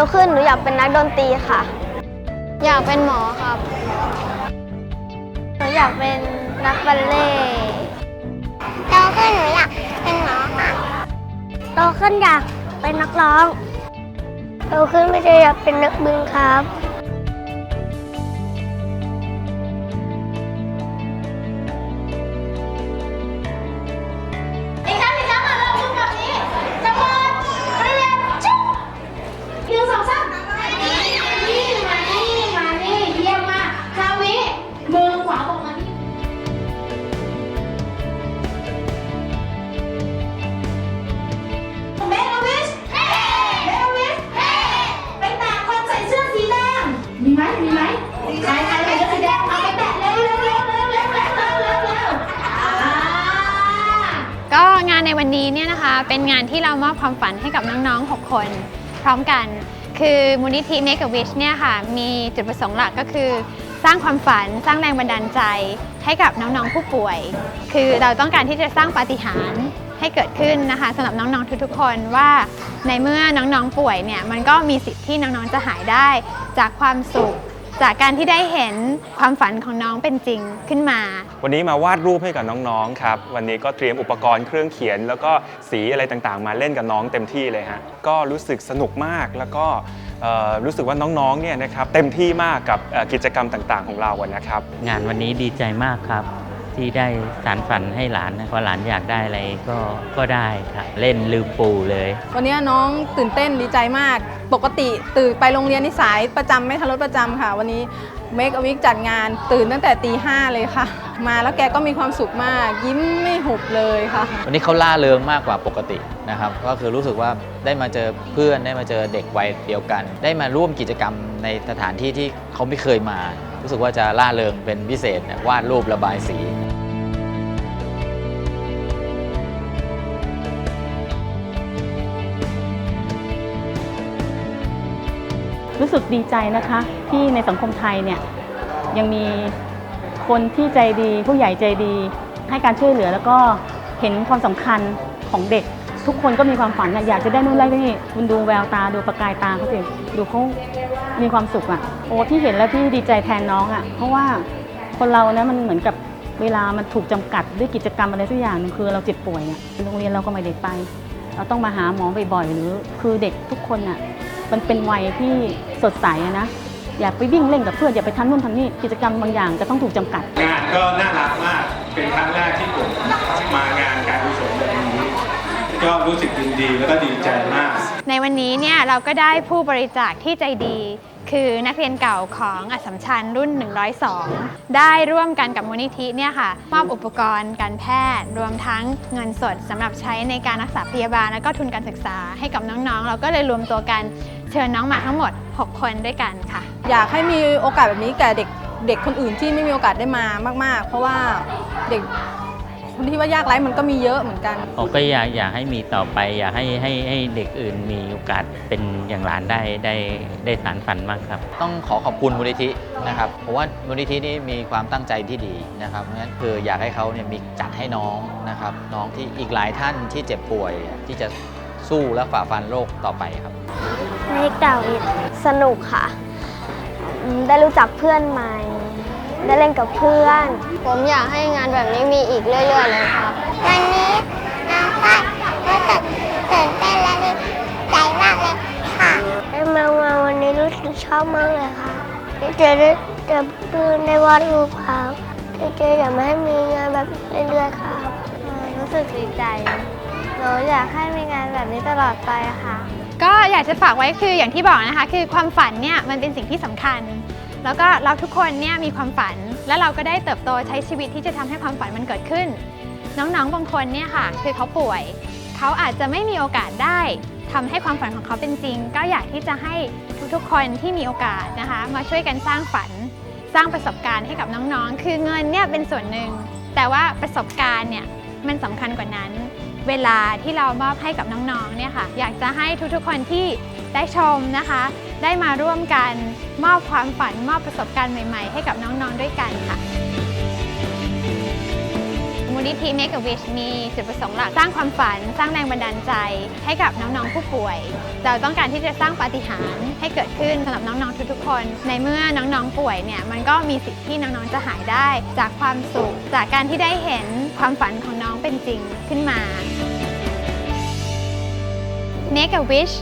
ตขึ้นหนูอยากเป็นนักดนตรีค่ะ อยากเป็นหมอครับ หนูอยากเป็นนักบัลเล่ต์โตขึ้นหนูอยากเป็นหมอค่ะ โตขึ้นอยากเป็นนักร้อง โตขึ้นไม่ได้อยากเป็นนักบินครับ ในวันนี้เนี่ยนะคะเป็นงานที่เรามอบความฝันให้กับน้องๆ 6 คน พร้อมกัน คือมูลนิธิ Make a Wish เนี่ยค่ะมีจุดประสงค์หลักก็คือ สร้างความฝันสร้างแรงบันดาลใจให้กับน้องๆผู้ป่วย คือเราต้องการที่จะสร้างปาฏิหาริย์ให้เกิดขึ้นนะคะสำหรับน้องๆทุกๆ คนว่าในเมื่อน้องๆป่วยเนี่ยมันก็มีสิทธิ์ที่น้องๆจะหายได้จากความสุข จากการที่ได้เห็นความฝันของน้องเป็นจริงขึ้นมา วันนี้มาวาดรูปให้กับน้องๆครับ วันนี้ก็เตรียมอุปกรณ์เครื่องเขียน แล้วก็สีอะไรต่างๆ มาเล่นกับน้องเต็มที่เลยฮะก็รู้สึกสนุกมากแล้วก็เอ่อรู้สึกว่าน้องๆเนี่ยนะครับเต็มที่มากกับเอ่อกิจกรรมต่างๆ ของเราอะนะครับ งานวันนี้ดีใจมากครับ ที่ได้สารฝันให้หลานนะเพราะหลานอยากได้อะไรก็ก็ได้ครับเล่นลืมปู่เลย วันนี้น้องตื่นเต้นดีใจมาก ปกติตื่นไปโรงเรียนนี่สายประจำไม่ทันรถประจำค่ะ วันนี้เมกอวิกจัดงานตื่นตั้งแต่ตีห้าเลยค่ะ มาแล้วแกก็มีความสุขมาก ยิ้มไม่หุบเลยค่ะ วันนี้เขาล่าเริงมากกว่าปกตินะครับ ก็คือรู้สึกว่าได้มาเจอเพื่อนได้มาเจอเด็กวัยเดียวกัน ได้มาร่วมกิจกรรมในสถานที่ที่เขาไม่เคยมา รู้สึกว่าจะล่าเริงเป็นพิเศษนะวาดรูประบายสี รู้สึกดีใจนะคะ ที่ในสังคมไทยเนี่ยยังมีคนที่ใจดีผู้ใหญ่ใจดี ให้การช่วยเหลือแล้วก็เห็นความสำคัญของเด็ก ทุกคนก็มีความฝันนะอยากจะได้นู่นได้นี่คุณดูแววตาดูประกายตาเขาสิดูเขามีความสุขอะ่ะโอ้ที่เห็นแล้วที่ดีใจแทนน้องอะ่ะ เพราะว่าคนเรานะมันเหมือนกับเวลามันถูกจำกัดด้วยกิจกรรมอะไรสักอย่างนึงคือเราเจ็บป่วยเนี่ยโรงเรียนเราก็ไม่ได้ไป เราต้องมาหาหมอบ่อยๆหรือคือเด็กทุกคนอะ มันเป็นวัยที่สดใสนะ อย่าไปวิ่งเล่นกับเพื่อนอย่าไปทำนู่นทำนี่กิจกรรมบางอย่างจะต้องถูกจำกัด งานก็น่ารักมาก เป็นครั้งแรกที่ผมมางานการ ก็รู้สึกยินดีแล้วก็ดีใจมาก ในวันนี้เนี่ยเราก็ได้ผู้บริจาคที่ใจดี คือนักเรียนเก่าของอัสสัมชัญรุ่น 102 ได้ร่วมกันกับมูลนิธิเนี่ยค่ะมอบอุปกรณ์การแพทย์ รวมทั้งเงินสดสำหรับใช้ในการรักษาพยาบาล และก็ทุนการศึกษาให้กับน้องๆ เราก็เลยรวมตัวกันเชิญน้องมาทั้งหมด 6 คนด้วยกันค่ะ อยากให้มีโอกาสแบบนี้แก่เด็กเด็กคนอื่นที่ไม่มีโอกาสได้มามาก ๆ เพราะว่าเด็กคน ที่ว่ายากไร้มันก็มีเยอะเหมือนกันผมก็อยากอยากให้มีต่อไป อยากให้ให้ให้เด็กอื่นมีโอกาสเป็นอย่างหลานได้ได้ได้สารฝันมากครับ ต้องขอขอบคุณมูลนิธินะครับเพราะว่ามูลนิธินี้มีความตั้งใจที่ดีนะครับเพราะฉะนั้นคืออยากให้เขาเนี่ยมีจัดให้น้องนะครับ น้องที่อีกหลายท่านที่เจ็บป่วยที่จะสู้และฝ่าฟันโรคต่อไปครับเมกดาวิดสนุกค่ะอืมได้รู้จักเพื่อนใหม่ ได้เล่นกับเพื่อน ผมอยากให้งานแบบนี้มีอีกเรื่อยๆเลยครับ วันนี้น้องก็รู้สึกตื่นเต้นและดีใจมากเลยค่ะได้มามาวันนี้รู้สึกชอบมากเลยค่ะที่เจอได้เจอเพื่อนได้วาดรูปครับที่เจออยากมาให้มีงานแบบเรื่อยๆครับรู้สึกดีใจหนูอยากให้มีงานแบบนี้ตลอดไปค่ะ ก็อยากจะฝากไว้คืออย่างที่บอกนะคะ คือความฝันเนี่ยมันเป็นสิ่งที่สำคัญ แล้วก็เราทุกคนเนี่ยมีความฝัน และเราก็ได้เติบโตใช้ชีวิตที่จะทำให้ความฝันมันเกิดขึ้น น้องๆบางคนเนี่ยค่ะ คือเขาป่วย เขาอาจจะไม่มีโอกาสได้ทำให้ความฝันของเขาเป็นจริง ก็อยากที่จะให้ทุกๆคนที่มีโอกาสนะคะ มาช่วยกันสร้างฝันสร้างประสบการณ์ให้กับน้องๆ คือเงินเนี่ยเป็นส่วนหนึ่ง แต่ว่าประสบการณ์เนี่ยมันสำคัญกว่านั้น เวลาที่เรามอบให้กับน้องๆ เนี่ยค่ะ อยากจะให้ทุกๆ คนที่ได้ชมนะคะ ได้มาร่วมกันมอบความฝันมอบประสบการณ์ใหม่ ๆ ให้กับน้องๆด้วยกันค่ะมูลนิธิ Make a Wish มีจุดประสงค์หลักสร้างความฝัน สร้างแรงบันดาลใจให้กับน้องๆผู้ป่วย เราต้องการที่จะสร้างปาฏิหาริย์ให้เกิดขึ้นสำหรับน้องๆทุกๆคน ในเมื่อน้องๆป่วยเนี่ยมันก็มีสิทธิ์ที่น้องๆจะหายได้ จากความสุข จากการที่ได้เห็นความฝันของน้องเป็นจริงขึ้นมา Make a Wish